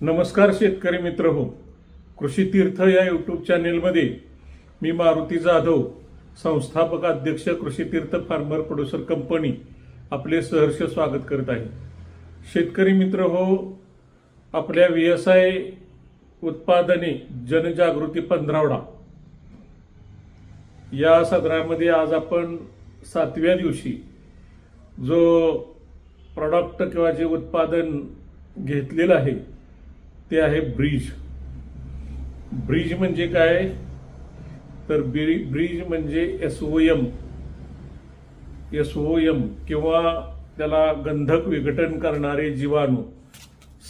नमस्कार शेतकरी मित्र हो. कृषी तीर्थ या यूट्यूब चॅनेलमध्ये मी मारुती जाधव संस्थापक अध्यक्ष कृषी तीर्थ फार्मर प्रोड्युसर कंपनी आपले सहर्ष स्वागत करत आहे. शेतकरी मित्र हो आपल्या व्यवसाय उत्पादने जनजागृती पंधरावडा. या सदरामध्ये आज आपण सातव्या दिवशी जो प्रॉडक्ट किंवा जे उत्पादन घेतलेलं आहे ते आहे ब्रिज. ब्रिज म्हणजे काय? तर ब्रि- ब्रिज म्हणजे S O M S O M किंवा त्याला गंधक विघटन करणारे जीवाणू.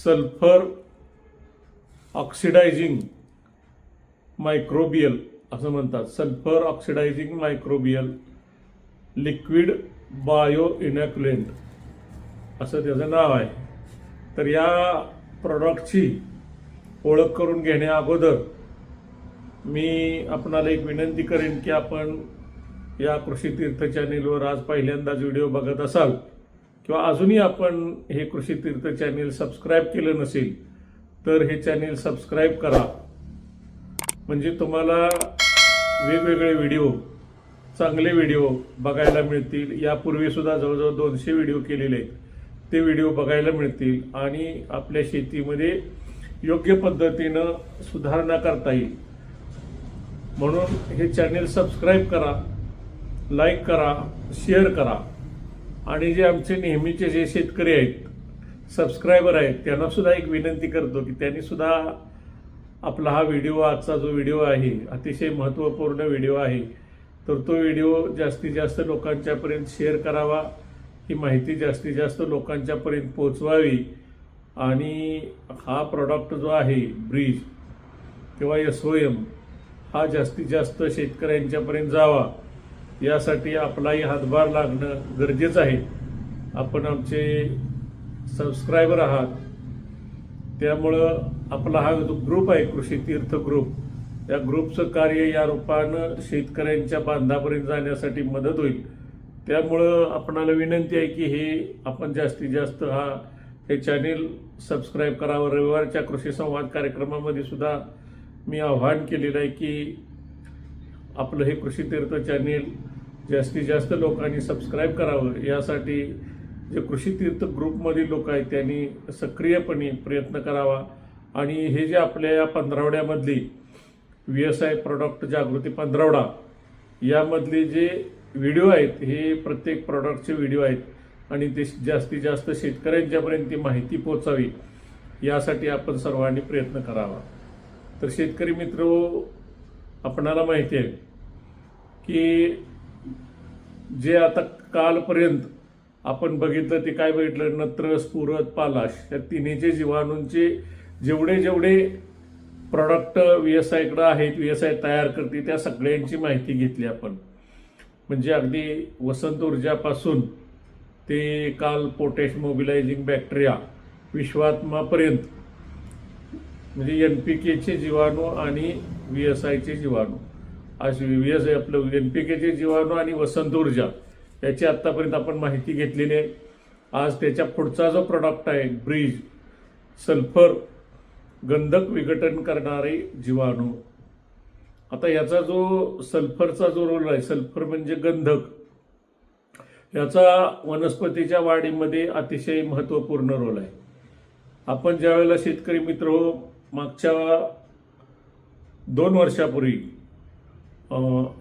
सल्फर ऑक्सिडायझिंग मायक्रोबियल असं म्हणतात. Sulphur oxidising microbial liquid bio inoculant असं त्याचं नाव आहे. तर या प्रॉडक्टची ओळख करून घेण्या अगोदर मी आपणाला एक विनंती करेन की आपण या कृषी तीर्थ चॅनेलवर आज पहिल्यांदाच व्हिडिओ बघत असाल किंवा अजूनही आपण हे कृषी तीर्थ चॅनेल सबस्क्राईब केलं नसेल तर हे चॅनेल सबस्क्राईब करा. म्हणजे तुम्हाला वेगवेगळे व्हिडिओ चांगले व्हिडिओ बघायला मिळतील. यापूर्वीसुद्धा जवळजवळ दोनशे व्हिडिओ केलेले आहेत. ते व्हिडिओ बघायला मिळतील आणि आपल्या शेतीमध्ये योग्य पद्धतीनं सुधारणा करता येईल. म्हणून हे चॅनेल सबस्क्राईब करा लाईक करा शेअर करा. आणि जे आमचे नेहमीचे जे शेतकरी आहेत सबस्क्रायबर आहेत त्यांना सुद्धा एक विनंती करतो की त्यांनी सुद्धा आपला हा व्हिडिओ आजचा जो व्हिडिओ आहे अतिशय महत्त्वपूर्ण व्हिडिओ आहे तर तो व्हिडिओ जास्तीत जास्त लोकांच्यापर्यंत शेअर करावा. ही माहिती जास्तीत जास्त लोकांच्यापर्यंत पोचवावी आणि हा प्रॉडक्ट जो आहे ब्रिज किंवा एस ओ एम हा जास्तीत जास्त शेतकऱ्यांच्यापर्यंत जावा. यासाठी आपलाही हातभार लागणं गरजेचं आहे. आपण आमचे सबस्क्रायबर आहात. त्यामुळं आपला हा जो ग्रुप आहे कृषी तीर्थ ग्रुप या ग्रुपचं कार्य या रूपानं शेतकऱ्यांच्या बांधापर्यंत जाण्यासाठी मदत होईल. त्यामुळं आपणाला विनंती आहे की हे आपण जास्तीत जास्त हा हे चॅनेल सबस्क्राईब करावं. रविवारच्या कृषी संवाद कार्यक्रमामध्ये सुद्धा मी आव्हान केलेलं आहे की आपलं हे कृषी तीर्थ चॅनेल जास्तीत जास्त लोकांनी सबस्क्राईब करावं. यासाठी जे कृषी तीर्थ ग्रुपमधील लोक आहेत त्यांनी सक्रियपणे प्रयत्न करावा. आणि हे जे आपल्या या पंधरावड्यामधली व्ही एस आय प्रॉडक्ट जागृती पंधरावडा यामधले जे व्हिडिओ आहेत हे प्रत्येक प्रॉडक्टचे व्हिडिओ आहेत आणि ते जास्तीत जास्त शेतकऱ्यांच्यापर्यंत ती माहिती पोचावी यासाठी आपण सर्वांनी प्रयत्न करावा. तर शेतकरी मित्र आपणाला माहिती आहे की जे आता कालपर्यंत आपण बघितलं ते काय बघितलं? नत्र स्फुरत पालाश या तिन्हीचे जीवाणूंचे जेवढे जेवढे प्रॉडक्ट व्ही एस आयकडं आहेत व्ही एस आय तयार करते त्या सगळ्यांची माहिती घेतली आपण. म्हणजे अगदी वसंत ऊर्जापासून ते काल पोटॅश मोबिलायझिंग बॅक्टेरिया विश्वात्मापर्यंत म्हणजे एन पी केचे जीवाणू आणि व्ही एस आयचे जीवाणू. आज व्ही एस आय आपलं एन पी केचे जीवाणू आणि वसंत ऊर्जा याची आत्तापर्यंत आपण माहिती घेतलेली आहे आज त्याच्या पुढचा जो प्रॉडक्ट आहे ब्रिज सल्फर गंधक विघटन करणारे जीवाणू आता याचा जो सल्फरचा जो रोल आहे सल्फर म्हणजे गंधक याचा वनस्पतीच्या वाढीमध्ये अतिशय महत्त्वपूर्ण रोल आहे. आपण ज्यावेळेला शेतकरी मित्र हो मागच्या दोन वर्षापूर्वी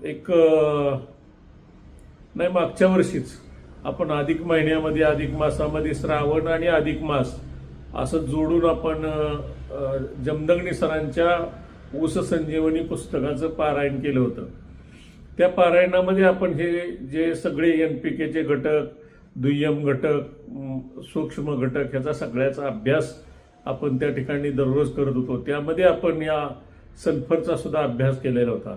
एक नाही मागच्या वर्षीच आपण अधिक महिन्यामध्ये अधिक मासामध्ये श्रावण आणि अधिक मास असं जोडून आपण जमदग्नी सरांच्या ऊस संजीवनी पुस्तकाचं पारायण केलं होतं. त्या पारायणामध्ये आपण हे जे सगळे एन पी केचे घटक दुय्यम घटक सूक्ष्म घटक ह्याचा सगळ्याचा अभ्यास आपण त्या ठिकाणी दररोज करत होतो. त्यामध्ये आपण या सल्फरचा सुद्धा अभ्यास केलेला होता.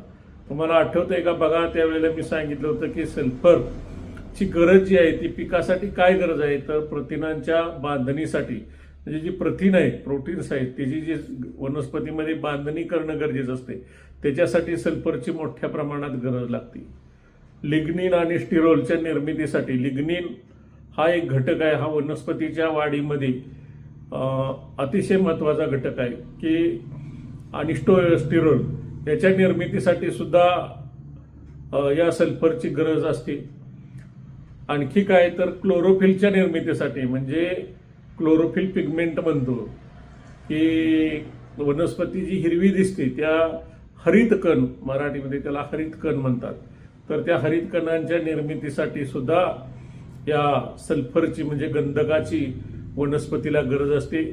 तुम्हाला आठवतं आहे का? बघा त्यावेळेला मी सांगितलं होतं की सल्फरची गरज जी आहे ती पिकासाठी काय गरज आहे? तर प्रथिनांच्या बांधणीसाठी. म्हणजे जी प्रथिन आहेत प्रोटीन्स आहेत त्याची जी वनस्पतीमध्ये बांधणी करणं गरजेचं असते त्याच्यासाठी सल्फरची मोठ्या प्रमाणात गरज लागते. लिग्निन आणि स्टिरोलच्या निर्मितीसाठी लिग्निन हा एक घटक आहे हा वनस्पतीच्या वाढीमध्ये अतिशय महत्त्वाचा घटक आहे की आणि स्टो स्टिरोल याच्या निर्मितीसाठी सुद्धा या सल्फरची गरज असते. आणखी काय तर क्लोरोफिलच्या निर्मितीसाठी म्हणजे क्लोरोफिल पिगमेंट म्हणतो. की वनस्पती जी हिरवी दिसते त्या हरित कण मराठीमध्ये त्याला हरित कण म्हणतात. तर त्या हरित कणांच्या निर्मितीसाठी सुद्धा या सल्फरची म्हणजे गंधकाची वनस्पतीला गरज असते.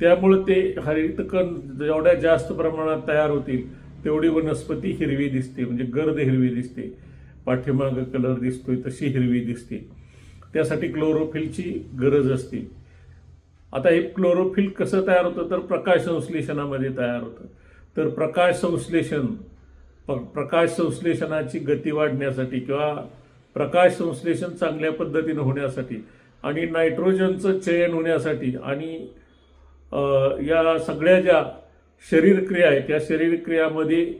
त्यामुळे ते हरित कण जेवढ्या जास्त प्रमाणात तयार होतील तेवढी वनस्पती हिरवी दिसते म्हणजे गर्द हिरवी दिसते. पाठीमागं कलर दिसतोय तशी हिरवी दिसते. त्यासाठी क्लोरोफिलची गरज असते. आता हे क्लोरोफिल कसं तयार होतं? तर प्रकाश संश्लेषणामध्ये तयार होतं. तर प्रकाश संश्लेषण प- प्रकाश संश्लेषणाची गती वाढण्यासाठी किंवा प्रकाश संश्लेषण चांगल्या पद्धतीनं होण्यासाठी आणि नायट्रोजनचं चयन होण्यासाठी आणि या सगळ्या ज्या शरीरक्रिया आहेत त्या शरीरक्रियामध्ये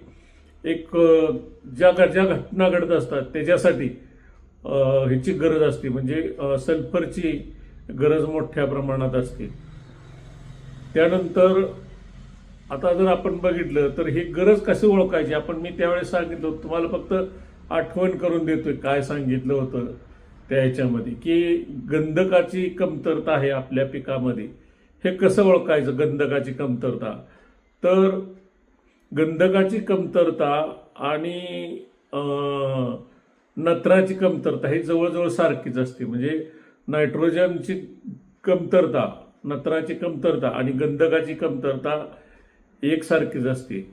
एक ज्या ज्या घटना घडत असतात त्याच्यासाठी ह्याची गरज असते. म्हणजे सल्फरची गरज मोठ्या प्रमाणात असते. त्यानंतर आता जर आपण बघितलं तर ही गरज कशी ओळखायची? आपण मी त्यावेळेस सांगितलं तुम्हाला फक्त आठवण करून देतोय काय सांगितलं होतं त्या ह्याच्यामध्ये की गंधकाची कमतरता आहे आपल्या पिकामध्ये. हे कसं ओळखायचं गंधकाची कमतरता? तर गंधकाची कमतरता आणि नत्राची कमतरता ही जवळजवळ सारखीच असते. म्हणजे नायट्रोजनची कमतरता नत्राची कमतरता आणि गंधकाची कमतरता एकसारखीच असते.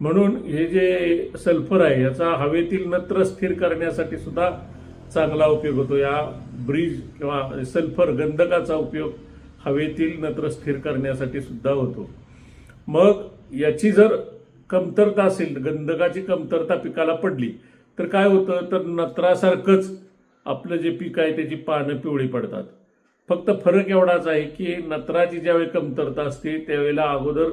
म्हणून हे जे सल्फर आहे याचा हवेतील नत्र स्थिर करण्यासाठी सुद्धा चांगला उपयोग होतो. या ब्रिज किंवा सल्फर गंधकाचा उपयोग हवेतील नत्र स्थिर करण्यासाठी सुद्धा होतो. मग याची जर कमतरता असेल गंधकाची कमतरता पिकाला पडली तर काय होतं? तर नत्रासारखंच आपलं जे पीक आहे त्याची पानं पिवळी पडतात. फक्त फरक एवढाच आहे की नत्राची ज्यावेळी कमतरता असते त्यावेळेला अगोदर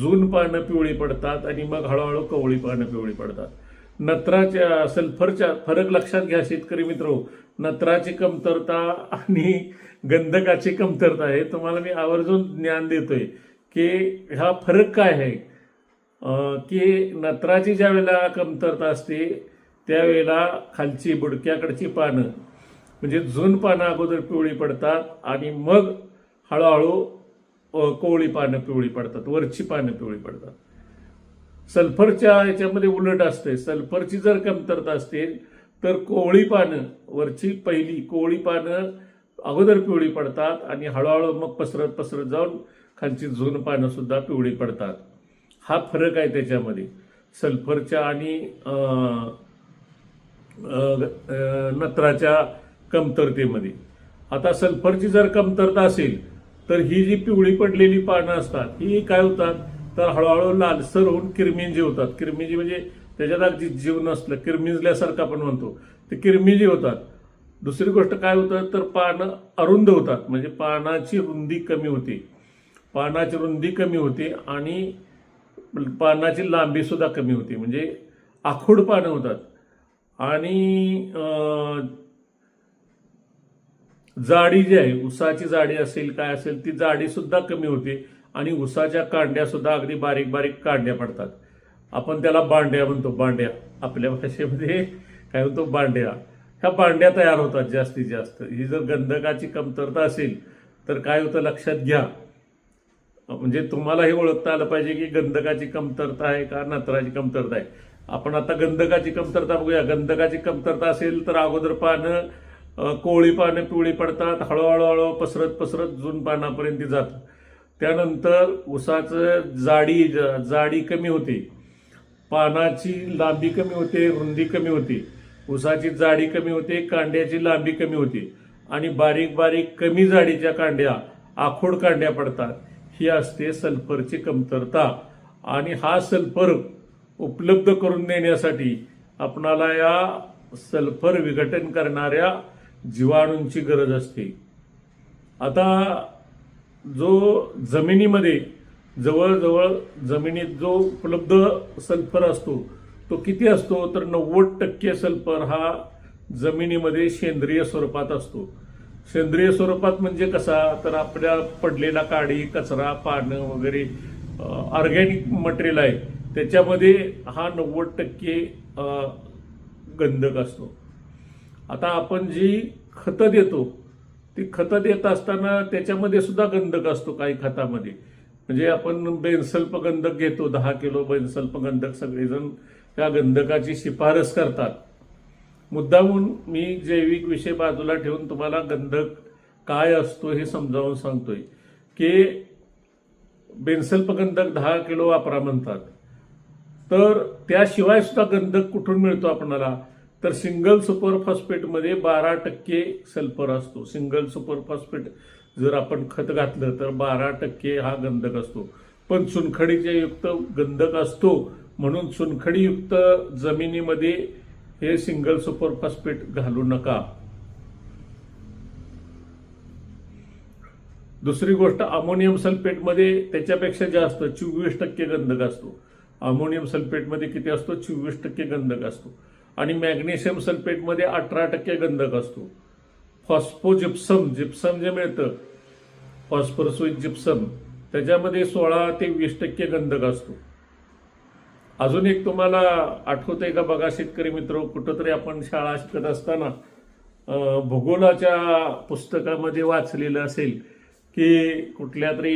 जून पानं पिवळी पडतात आणि मग हळूहळू कवळी पानं पिवळी पडतात. नत्राच्या सल्फरच्या फरक लक्षात घ्या शेतकरी मित्र. नत्राची कमतरता आणि गंधकाची कमतरता हे तुम्हाला मी आवर्जून ज्ञान देतोय की हा फरक काय आहे? की नत्राची ज्या वेळेला कमतरता असते त्यावेळेला खालची बुडक्याकडची पानं म्हणजे जून पानं अगोदर पिवळी पडतात आणि मग हळूहळू कोवळी पानं पिवळी पडतात वरची पानं पिवळी पडतात. सल्फरच्या याच्यामध्ये उलट असते. सल्फरची जर कमतरता असतील तर कोवळी पानं वरची पहिली कोवळी पानं अगोदर पिवळी पडतात आणि हळूहळू मग पसरत पसरत जाऊन खालची जून पानं सुद्धा पिवळी पडतात. हा फरक आहे त्याच्यामध्ये. सल्फरच्या आणि नत्राच्या कमतरतेमध्ये. आता सल्फरची जर कमतरता असेल तर ही जी पिवळी पडलेली पानं असतात ही काय होतात? तर हळूहळू लालसर होऊन किरमिंजी होतात. किरमिंजी म्हणजे त्याच्यात अगदी जीव नसलं किरमिंजल्यासारखं आपण म्हणतो. ते किरमिंजी होतात. दुसरी गोष्ट काय होतं? तर पानं अरुंद होतात. म्हणजे पानाची रुंदी कमी होते. पानाची रुंदी कमी होते आणि पानाची लांबीसुद्धा कमी होते. म्हणजे आखूड पानं होतात. आणि अं, जाडी जी आहे उसाची जाडी असेल काय असेल ती जाडी सुद्धा कमी होते आणि उसाच्या कांड्या सुद्धा अगदी बारीक बारीक कांड्या पडतात. आपण त्याला बांड्या म्हणतो बांड्या. आपल्या भाषेमध्ये काय म्हणतो बांड्या. ह्या बांड्या तयार होतात जास्तीत जास्त. ही जर गंधकाची कमतरता असेल तर काय होतं लक्षात घ्या. म्हणजे तुम्हाला हे ओळखता आलं पाहिजे की गंधकाची कमतरता आहे का नत्राची कमतरता आहे. आपण आता गंधकाची कमतरता बघूया. गंधकाची कमतरता असेल तर अगोदर पानं कोळी कोवळी पानं पिवळी पडतात हळूहळू हळू पसरत पसरत जून पानापर्यंत जातं. त्यानंतर उसाचं जाडी जाडी कमी होते. पानाची लांबी कमी होते रुंदी कमी होते. उसाची जाडी कमी होते कांड्याची लांबी कमी होते. आणि बारीक बारीक कमी जाडीच्या कांड्या आखोड कांड्या पडतात. ही असते सल्फरची कमतरता. आणि हा सल्फर उपलब्ध करून देण्यासाठी आपणाला या सल्फर विघटन करणाऱ्या जीवाणूंची गरज असते. आता जो जमिनीमध्ये जवळजवळ जमिनीत जो उपलब्ध सल्फर असतो तो किती असतो? तर नव्वद टक्के सल्फर हा जमिनीमध्ये सेंद्रिय स्वरूपात असतो. सेंद्रिय स्वरूपात म्हणजे कसा? तर आपल्या पडलेला काडी कचरा पानं वगैरे ऑर्गॅनिक मटेरियल आहे. त्याच्यामध्ये हा नव्वद टक्के गंधक असतो. आता आपण जी खतं देतो ती खतं देत असताना त्याच्यामध्ये सुद्धा गंधक असतो काही खतामध्ये. म्हणजे आपण बेनसल्प गंधक घेतो दहा किलो बेनसल्प गंधक सगळेजण त्या गंधकाची शिफारस करतात. मुद्दामून मी जैविक विषय बाजूला ठेवून तुम्हाला गंधक काय असतो हे समजावून सांगतोय. की बेनसल्प गंधक दहा किलो वापरा म्हणतात. तर त्याशिवाय सुद्धा गंधक कुठून मिळतो आपणाला? तर सिंगल सुपर फॉस्फेटमध्ये बारा टक्के सल्फर असतो. सिंगल सुपर फॉस्फेट जर आपण खत घातलं तर बारा टक्के हा गंधक असतो. पण चुनखडीच्या युक्त गंधक असतो. म्हणून चुनखडीयुक्त जमिनीमध्ये हे सिंगल सुपर फॉस्फेट घालू नका. दुसरी गोष्ट अमोनियम सल्फेटमध्ये त्याच्यापेक्षा जास्त चोवीस टक्के गंधक असतो. अमोनियम सल्फेटमध्ये किती असतो? चोवीस टक्के गंधक असतो. आणि मॅग्नेशियम सल्फेटमध्ये अठरा टक्के गंधक असतो. फॉस्फोजिप्सम जिप्सम जे मिळतं फॉस्फरस विथ जिप्सम त्याच्यामध्ये सोळा ते वीस टक्के गंधक असतो. अजून एक तुम्हाला आठवतंय का बघा शेतकरी मित्र कुठंतरी आपण शाळा शिकत असताना भूगोलाच्या पुस्तकामध्ये वाचलेलं असेल की कुठल्या तरी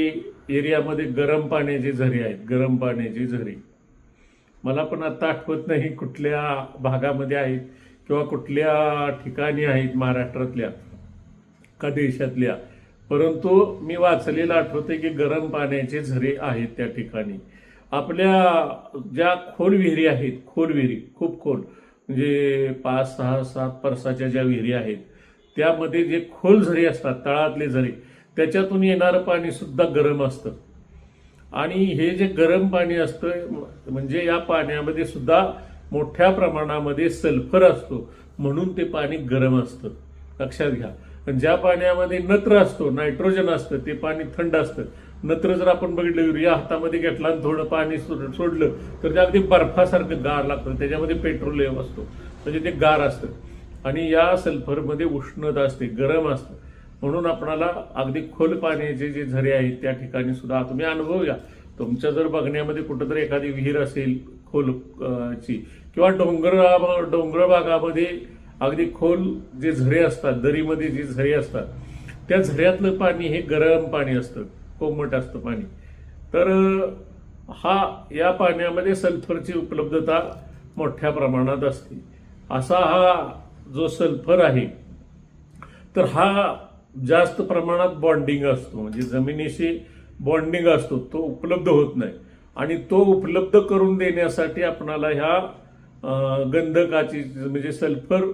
एरियामध्ये गरम पाण्याची झरी आहेत गरम पाण्याची झरी. मला पण आता आठवत नाही कुठल्या भागामध्ये आहेत किंवा कुठल्या ठिकाणी आहेत महाराष्ट्रातल्या का देशातल्या. परंतु मी वाचलेलं आठवते की गरम पाण्याचे झरे आहेत त्या ठिकाणी. आपल्या ज्या खोल विहिरी आहेत खोल विहिरी खूप खोल म्हणजे पाच सहा सात परसाच्या ज्या विहिरी आहेत त्यामध्ये जे खोल झरे असतात तळातले झरे त्याच्यातून येणारं पाणी सुद्धा गरम असतं. आणि हे जे गरम पाणी असतं म्हणजे या पाण्यामध्ये सुद्धा मोठ्या प्रमाणामध्ये सल्फर असतो. म्हणून ते पाणी गरम असतं. लक्षात घ्या. पण ज्या पाण्यामध्ये नत्र असतो नायट्रोजन असतं ते पाणी थंड असतं. नत्र जर आपण बघितलं युरिया हातामध्ये घेतला आणि थोडं पाणी सोड- सोडलं तर ते अगदी बर्फासारखं गार लागतं. त्याच्यामध्ये पेट्रोलियम असतो. म्हणजे ते गार असतं. आणि या सल्फरमध्ये उष्णता असते गरम असतं. म्हणून आपणाला अगदी खोल पाण्याचे जे झरे आहेत त्या ठिकाणी सुद्धा तुम्ही अनुभव घ्या तुमच्या जर बघण्यामध्ये कुठंतरी एखादी विहीर असेल खोल ची किंवा डोंगर डोंगर भागामध्ये अगदी खोल जे झरे असतात दरीमध्ये जे झरे असतात त्या झऱ्यातलं पाणी हे गरम पाणी असतं कोमट असतं पाणी. तर हा या पाण्यामध्ये सल्फरची उपलब्धता मोठ्या प्रमाणात असते. असा हा जो सल्फर आहे तर हा जास्त प्रमाणात बॉन्डिंग असतो. म्हणजे जमिनीशी बॉन्डिंग असतो. तो उपलब्ध होत नाही. आणि तो उपलब्ध करून देण्यासाठी आपणाला ह्या गंधकाची म्हणजे सल्फर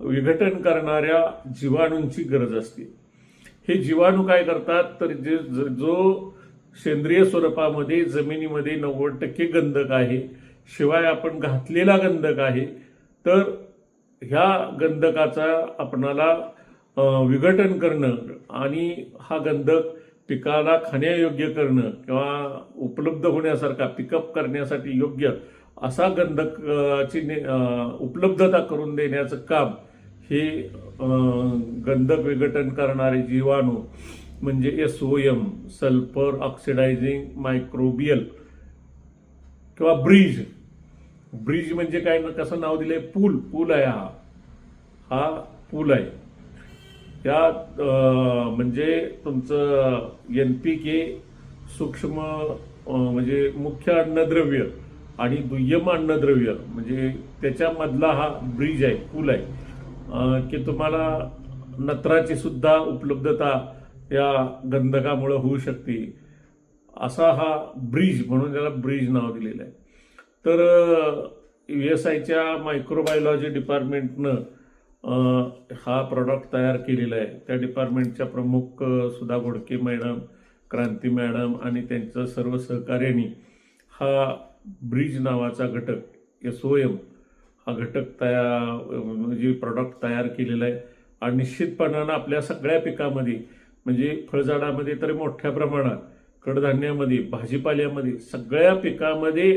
विघटन करणाऱ्या जीवाणूंची गरज असते. हे जीवाणू काय करतात? तर जे जो सेंद्रिय स्वरूपामध्ये जमिनीमध्ये नव्वद टक्के गंधक आहे शिवाय आपण घातलेला गंधक आहे तर ह्या गंधकाचा आपणाला विघटन करणं आणि हा गंधक पिकाला खाण्यायोग्य करणं किंवा उपलब्ध होण्यासारखा पिकअप करण्यासाठी योग्य असा गंधकाची ने- उपलब्धता करून देण्याचं काम हे गंधक विघटन करणारे जीवाणू म्हणजे S O M sulphur oxidising microbial किंवा ब्रिज. ब्रिज म्हणजे काय? ना कसं नाव दिलंय? पूल. पूल आहे हा. हा पूल आहे. या म्हणजे तुमचं एन पी के सूक्ष्म म्हणजे मुख्य अन्नद्रव्य आणि दुय्यम अन्नद्रव्य म्हणजे त्याच्यामधला हा ब्रिज आहे पूल आहे की तुम्हाला नत्राची सुद्धा उपलब्धता या गंधकामुळे होऊ शकते असा हा ब्रिज म्हणून त्याला ब्रिज नाव दिलेलं आहे. तर यू एस आयच्या मायक्रोबायोलॉजी डिपार्टमेंटनं हा प्रॉडक्ट तयार केलेला आहे. त्या डिपार्टमेंटच्या प्रमुख सुधा घोडके मॅडम क्रांती मॅडम आणि त्यांचं सर्व सहकार्याने हा ब्रिज नावाचा घटक एस ओ एम हा घटक तयार म्हणजे प्रॉडक्ट तयार केलेला आहे. आणि निश्चितपणानं आपल्या सगळ्या पिकामध्ये म्हणजे फळझाडामध्ये तर मोठ्या प्रमाणात कडधान्यामध्ये भाजीपाल्यामध्ये सगळ्या पिकामध्ये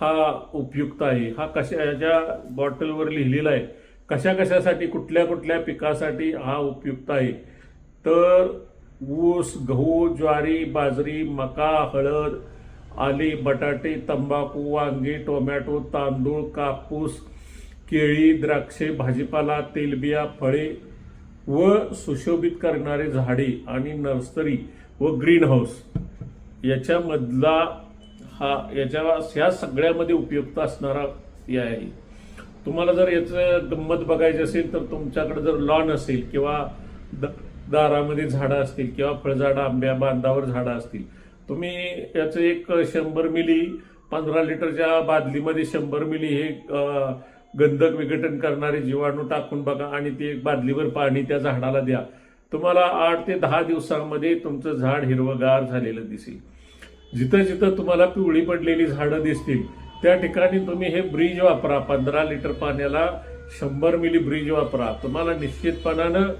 हा उपयुक्त आहे. हा कशाच्या बॉटलवर लिहिलेला आहे. कशा कशासाठी कुठल्या कुठल्या पिकासाठी हा उपयुक्त आहे? तर ऊस गहू ज्वारी बाजरी मका हळद आली बटाटे तंबाखू वांगी टोमॅटो तांदूळ कापूस केळी द्राक्षे भाजीपाला तेलबिया फळे व सुशोभित करणारे झाडे आणि नर्सरी व ग्रीन हाऊस. याच्यामधला हा याच्या ह्या सगळ्यामध्ये उपयुक्त असणारा हे आहे. तुम्हाला जर याचं गंमत बघायची असेल तर तुमच्याकडे जर लॉन असेल किंवा द- दारामध्ये झाडं असतील किंवा फळझाडं आंब्या बांधावर झाडं असतील तुम्ही याचं एक शंभर मिली पंधरा लिटरच्या बादलीमध्ये शंभर मिली हे गंधक विघटन करणारे जीवाणू टाकून बघा आणि ते एक बादलीवर पाणी त्या झाडाला द्या. तुम्हाला आठ ते दहा दिवसांमध्ये तुमचं झाड हिरवगार झालेलं दिसेल. जिथं जिथं तुम्हाला पिवळी पडलेली झाडं दिसतील त्या ठिकाणी तुम्ही हे ब्रिज वापरा पंधरा लिटर पाण्याला शंभर मिली ब्रिज वापरा. तुम्हाला निश्चितपणानं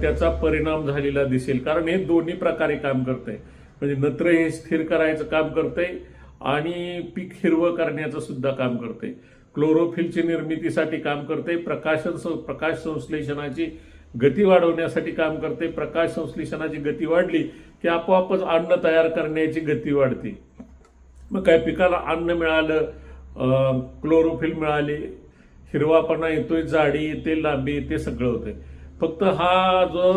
त्याचा परिणाम झालेला दिसेल. कारण हे दोन्ही प्रकारे काम करतंय. म्हणजे नत्र हे स्थिर करायचं काम करतंय आणि पीक हिरवं करण्याचं सुद्धा काम करते क्लोरोफिलची निर्मितीसाठी काम करते प्रकाशन प्रकाश संश्लेषणाची गती वाढवण्यासाठी काम करते प्रकाश संश्लेषणाची गती वाढली की आपोआपच अन्न तयार करण्याची गती वाढते. मग काय पिकाला अन्न मिळालं क्लोरोफिल मिळाली हिरवापणा येतोय जाडी येते लांबी ते सगळं होतंय. फक्त हा जो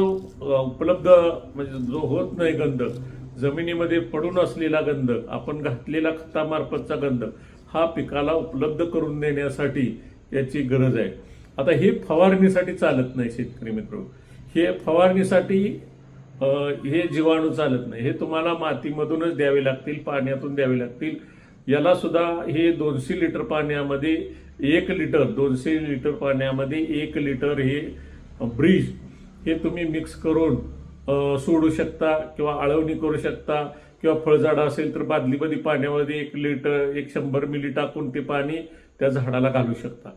उपलब्ध म्हणजे जो होत नाही गंध जमिनीमध्ये पडून असलेला गंध आपण घातलेला खतामार्फतचा गंध हा पिकाला उपलब्ध करून देण्यासाठी याची गरज आहे. आता हे फवारणीसाठी चालत नाही शेतकरी मित्र. हे फवारणीसाठी हे जीवाणू चालत नाही. हे तुम्हाला मातीमधूनच द्यावे लागतील पाण्यातून द्यावे लागतील. याला सुद्धा हे दोनशे लिटर पाण्यामध्ये एक लिटर दोनशे लिटर पाण्यामध्ये एक लिटर हे ब्रिज हे तुम्ही मिक्स करून सोडू शकता किंवा आळवणी करू शकता किंवा फळझाडं असेल तर बादलीमध्ये पाण्यामध्ये एक लिटर एक शंभर मिली टाकून ते पाणी त्या झाडाला घालू शकता.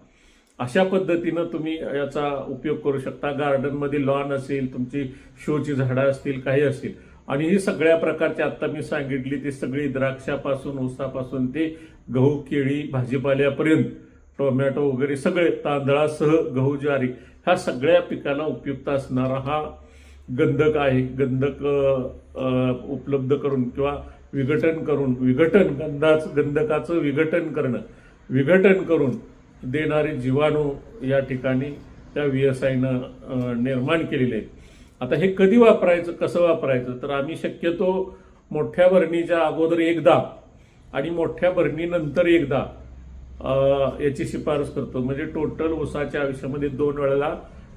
अशा पद्धतीनं तुम्ही याचा उपयोग करू शकता. गार्डनमध्ये लॉन असेल तुमची शोची झाडं असतील काही असतील. आणि ही सगळ्या प्रकारची आत्ता मी सांगितली ती सगळी द्राक्षापासून ऊसापासून ते गहू केळी भाजीपाल्यापर्यंत टोमॅटो वगैरे सगळे तांदळासह गहू ज्वारी ह्या सगळ्या पिकाला उपयुक्त असणारा हा गंधक आहे. गंधक उपलब्ध करून किंवा विघटन करून विघटन गंधाच गंधकाचं विघटन करणं विघटन करून देणारे जीवाणू या ठिकाणी त्या वी एस आयनं निर्माण केलेले आहेत. आता हे कधी वापरायचं कसं वापरायचं? तर आम्ही शक्यतो मोठ्या भरणीच्या अगोदर एकदा आणि मोठ्या भरणीनंतर एकदा याची शिफारस करतो. म्हणजे टोटल ऊसाच्या आयुष्यामध्ये दोन वेळेला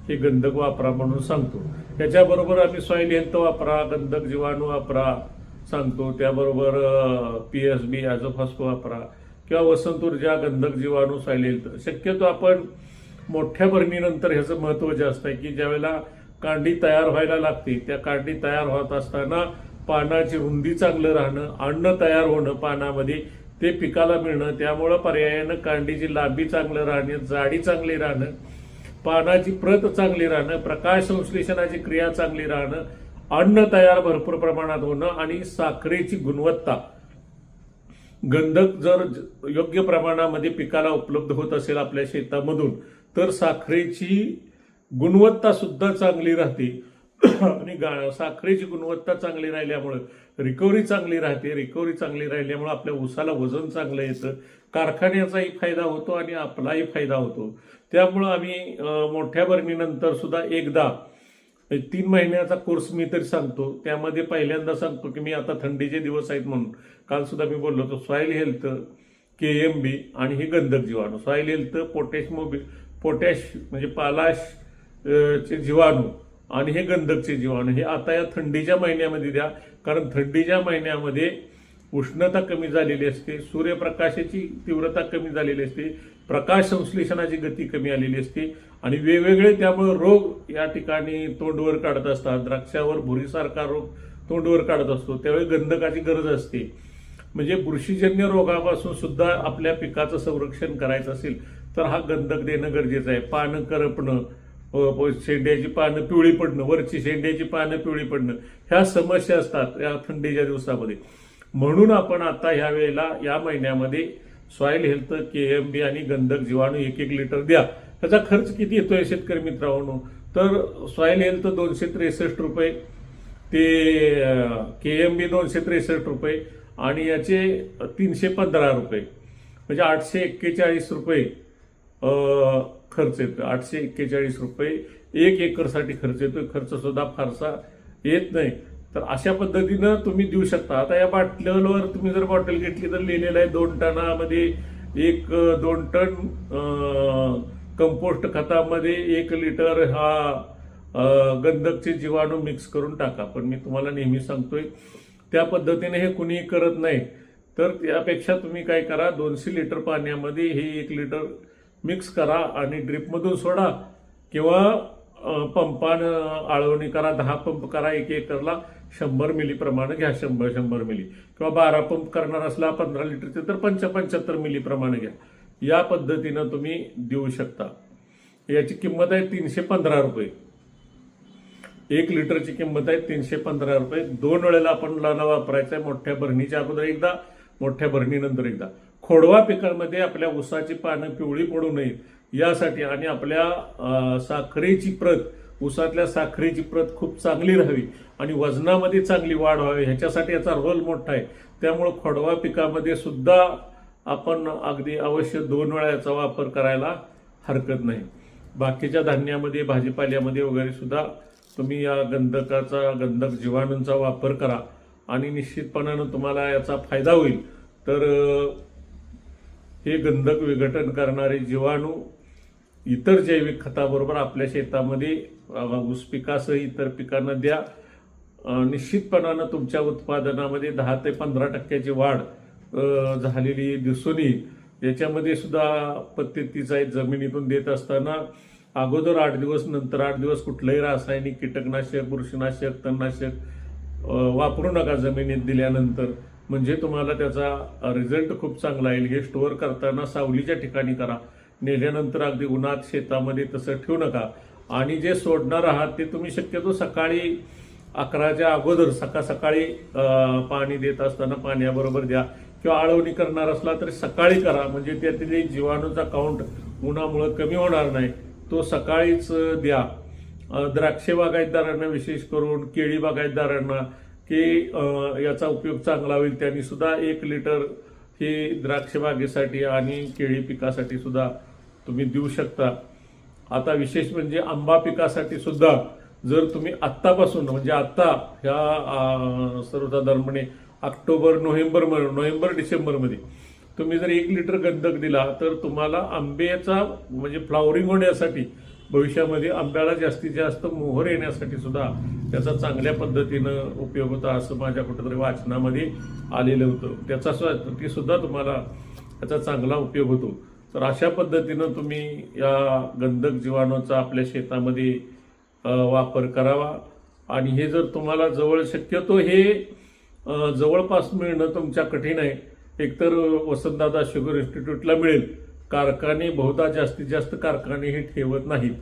हे गंधक वापरा म्हणून सांगतो. त्याच्याबरोबर आम्ही सॉईल हेल्थ वापरा गंधक जीवाणू वापरा सांगतो. त्याबरोबर पी एस बी ॲझोफॉस्को वापरा. किंवा वसंत ऊर्जा गंधक जीवाणू सॉईल तर शक्यतो आपण मोठ्या भरणीनंतर ह्याचं महत्त्व जास्त आहे की ज्यावेळेला कांडी तयार व्हायला लागते त्या कांडी तयार होत असताना पानाची रुंदी चांगलं राहणं अन्न तयार होणं पानामध्ये ते पिकाला मिळणं त्यामुळं पर्यायानं कांडीची लांबी चांगलं राहणे जाडी चांगली राहणं पानाची प्रत चांगली राहणं प्रकाश संश्लेषणाची क्रिया चांगली राहणं अन्न तयार भरपूर प्रमाणात होणं आणि साखरेची गुणवत्ता गंधक जर ज- योग्य प्रमाणामध्ये पिकाला उपलब्ध होत असेल आपल्या शेतामधून तर साखरेची गुणवत्ता सुद्धा चांगली राहते. आणि गा- साखरेची गुणवत्ता चांगली राहिल्यामुळं रिकव्हरी चांगली राहते. रिकव्हरी चांगली राहिल्यामुळं आपल्या ऊसाला वजन चांगलं येतं. कारखान्याचाही फायदा होतो आणि आपलाही फायदा होतो. त्यामुळं आम्ही मोठ्या भरणीनंतर सुद्धा एकदा म्हणजे तीन महिन्याचा कोर्स मी तरी सांगतो. त्यामध्ये पहिल्यांदा सांगतो की मी आता थंडीचे दिवस आहेत म्हणून. काल सुद्धा मी बोललो होतो soil health K M B आणि हे गंधक जीवाणू. सॉईल हेल्थ पोटॅश मोबी पोटॅश म्हणजे पालाश चे जीवाणू आणि हे गंधकचे जीवाणू. हे आता या थंडीच्या महिन्यामध्ये द्या. कारण थंडीच्या महिन्यामध्ये उष्णता कमी झालेली असते सूर्यप्रकाशाची तीव्रता कमी झालेली असते प्रकाश संश्लेषणाची गती कमी आलेली असते आणि वेगवेगळे त्यामुळे रोग या ठिकाणी तोंडवर काढत असतात. द्राक्षावर भुरीसारखा रोग तोंडवर काढत असतो. त्यावेळी गंधकाची गरज असते. म्हणजे बुरशीजन्य रोगापासून सुद्धा आपल्या पिकाचं संरक्षण करायचं असेल तर हा गंधक देणं गरजेचं आहे. पानं करपणं शेंड्याची पानं पिवळी पडणं वरची शेंड्याची पानं पिवळी पडणं ह्या समस्या असतात या थंडीच्या दिवसामध्ये. म्हणून आपण आता ह्या वेळेला या महिन्यामध्ये soil health K M B आणि गंधक जीवाणू एक एक लिटर द्या. त्याचा खर्च किती येतोय शेतकरी मित्रांनो? तर सॉईल हेल्थ दोनशे त्रेसष्ट रुपये ते के एम बी दोनशे त्रेसष्ट रुपये आणि याचे तीनशे पंधरा रुपये. म्हणजे आठशे एक्केचाळीस रुपये खर्च येतो आठशे एक्केचाळीस रुपये एक एकरसाठी खर्च येतो खर्चसुद्धा फारसा येत नाही. तर अशा पद्धतीनं तुम्ही देऊ शकता. आता या बाटलवर तुम्ही जर बॉटल घेतली तर लिहिलेलं आहे दोन टनामध्ये एक दोन टन कंपोस्ट खतामध्ये एक लिटर हा गंधकचे जीवाणू मिक्स करून टाका. पण मी तुम्हाला नेहमी सांगतोय त्या पद्धतीने हे कुणीही करत नाही. तर त्यापेक्षा तुम्ही काय करा दोनशे लिटर पाण्यामध्ये हे एक लिटर मिक्स करा आणि ड्रिपमधून सोडा किंवा पंपानं आळवणी करा दहा पंप करा एक एकरला. शंभर मिलीप्रमाणे घ्या शंभर शंभर मिली. किंवा बारा पंप करणार असला पंधरा लिटरचे तर पंच पंच्याहत्तर मिली घ्या. या पद्धतीनं तुम्ही देऊ शकता. याची किंमत आहे तीनशे पंधरा रुपये. एक लिटरची किंमत आहे तीनशे पंधरा रुपये. दोन वेळेला आपण लाना वापरायचा आहे मोठ्या भरणीच्या अगोदर एकदा मोठ्या भरणीनंतर एकदा. खोडवा पिकांमध्ये आपल्या ऊसाची पानं पिवळी पडू नयेत. यासाठी आणि आपल्या साखरेची प्रत ऊसातल्या साखरेची प्रत खूप चांगली राहावी आणि वजनामध्ये चांगली वाढ व्हावी ह्याच्यासाठी याचा रोल मोठा आहे. त्यामुळं खोडवा पिकामध्ये सुद्धा आपण अगदी अवश्य दोन वेळा याचा वापर करायला हरकत नाही. बाकीच्या धान्यामध्ये भाजीपाल्यामध्ये वगैरे सुद्धा तुम्ही या गंधकाचा गंधक जीवाणूंचा वापर करा आणि निश्चितपणानं तुम्हाला याचा फायदा होईल. तर हे गंधक विघटन करणारे जीवाणू इतर जैविक खताबरोबर आपल्या शेतामध्ये ऊस पिकासह इतर पिकांना द्या. निश्चितपणानं तुमच्या उत्पादनामध्ये दहा ते पंधरा टक्क्याची वाढ झालेली दिसून येईल. याच्यामध्ये सुद्धा पद्धतीचा आहे जमिनीतून देत असताना अगोदर आठ दिवस नंतर आठ दिवस कुठलंही रासायनिक कीटकनाशक बुरशीनाशक तणनाशक वापरू नका जमिनीत दिल्यानंतर. म्हणजे तुम्हाला त्याचा रिझल्ट खूप चांगला येईल. हे स्टोअर करताना सावलीच्या ठिकाणी करा. नेल्यानंतर अगदी उन्हात शेतामध्ये तसं ठेवू नका. आणि जे सोडणार आहात ते तुम्ही शक्यतो सकाळी अकराच्या अगोदर सकाळ सकाळी पाणी देत असताना पाण्याबरोबर द्या. किंवा आळवणी करणार असला तर सकाळी करा. म्हणजे त्यातील जीवाणूचा काउंट उन्हामुळं कमी होणार नाही. तो सकाळीच द्या. द्राक्षे बागायतदारांना विशेष करून केळी बागायतदारांना की याचा उपयोग चांगला होईल. त्यांनी सुद्धा एक लिटर हे द्राक्ष बागेसाठी आणि केळी पिकासाठी सुद्धा तुम्ही देऊ शकता. आता विशेष म्हणजे आंबा पिकासाठी सुद्धा जर तुम्ही आत्तापासून म्हणजे आत्ता ह्या सर्वसाधारणपणे ऑक्टोबर नोव्हेंबर नोव्हेंबर डिसेंबरमध्ये तुम्ही जर एक लिटर गंधक दिला तर तुम्हाला आंब्याचा म्हणजे फ्लावरिंग होण्यासाठी भविष्यामध्ये आंब्याला जास्तीत जास्त मोहर येण्यासाठी सुद्धा त्याचा चांगल्या पद्धतीनं उपयोग होता असं माझ्या कुठेतरी वाचनामध्ये आलेलं होतं. त्याचा सुद्धा ती सुद्धा तुम्हाला त्याचा चांगला उपयोग होतो. तर अशा पद्धतीनं तुम्ही या गंधक जीवाणूचा आपल्या शेतामध्ये वापर करावा. आणि हे जर तुम्हाला जवळ शक्यतो हे जवळपास मिळणं तुमच्या कठीण आहे. एकतर वसंतदादा शुगर इन्स्टिट्यूटला मिळेल. कारखाने बहुधा जास्तीत जास्त कारखाने हे ठेवत नाहीत.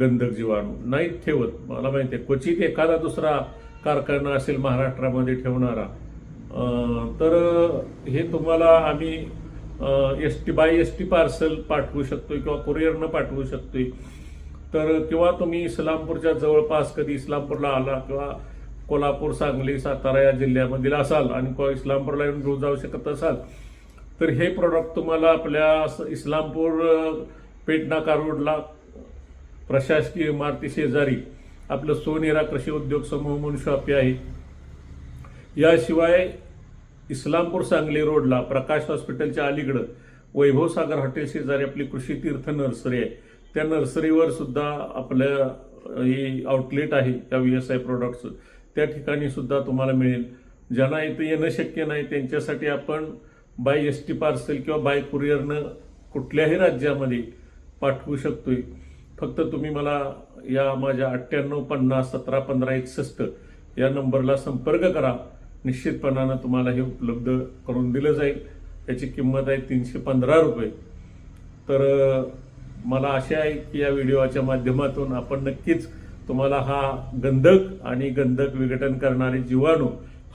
गंधक जीवाणू नाहीत ठेवत. मला माहिती आहे क्वचित एखादा दुसरा कारखाना असेल महाराष्ट्रामध्ये ठेवणारा. तर हे तुम्हाला आम्ही S T by S T parcel पाठवू शकतोय किंवा कुरिअरनं पाठवू शकतोय. तर किंवा तुम्ही इस्लामपूरच्या जवळपास कधी इस्लामपूरला आला किंवा कोल्हापूर सांगली सातारा या जिल्ह्यामधील असाल आणि को- इस्लामपूरला येऊन घेऊन जाऊ शकत असाल तर हे प्रॉडक्ट तुम्हाला आपल्या इस्लामपूर पेटनाका रोडला प्रशासकीय इमारती शेजारी आपलं सोनेरा कृषी उद्योग समूह म्हणून शॉपी आहे. याशिवाय इस्लामपूर सांगली रोडला प्रकाश हॉस्पिटलच्या अलीकडं वैभव सागर हॉटेल शेजारी आपली कृषी तीर्थ नर्सरी आहे. त्या नर्सरीवर सुद्धा आपलं ही हे आउटलेट आहे त्या व्ही एस आय प्रोडक्टचं त्या ठिकाणी सुद्धा तुम्हाला मिळेल. ज्यांना इथं येणं शक्य नाही त्यांच्यासाठी आपण बाय एस टी पार्सल किंवा बाय कुरिअरनं कुठल्याही राज्यामध्ये पाठवू शकतोय. फक्त तुम्ही मला या माझ्या अठ्ठ्याण्णव पन्नास सतरा पंधरा एकसष्ट या नंबरला संपर्क करा. निश्चितपणानं तुम्हाला हे उपलब्ध करून दिलं जाईल. याची किंमत आहे तीनशे पंधरा रुपये. तर मला आशा आहे की या व्हिडिओच्या माध्यमातून आपण नक्कीच तुम्हाला हा गंधक आणि गंधक विघटन करणारे जीवाणू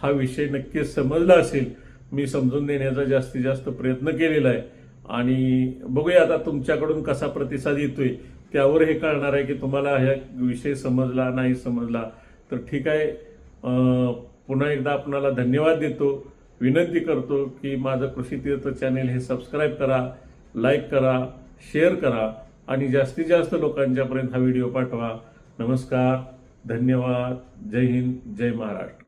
हा विषय नक्कीच समजला असेल. मी समजून देण्याचा जास्तीत जास्त प्रयत्न केलेला आहे. आणि बघूया आता तुमच्याकडून कसा प्रतिसाद येतोय. त्यावर हे कळणार आहे की तुम्हाला हा विषय समजला नाही समजला. तर ठीक आहे. पुन्हा एकदा आपणाला धन्यवाद देतो. विनंती करतो की माझं कृषी तीर्थ चॅनेल हे सबस्क्राईब करा लाईक करा शेअर करा आणि जास्तीत जास्त लोकांच्यापर्यंत हा व्हिडिओ पाठवा. नमस्कार धन्यवाद. जय हिंद जय महाराष्ट्र.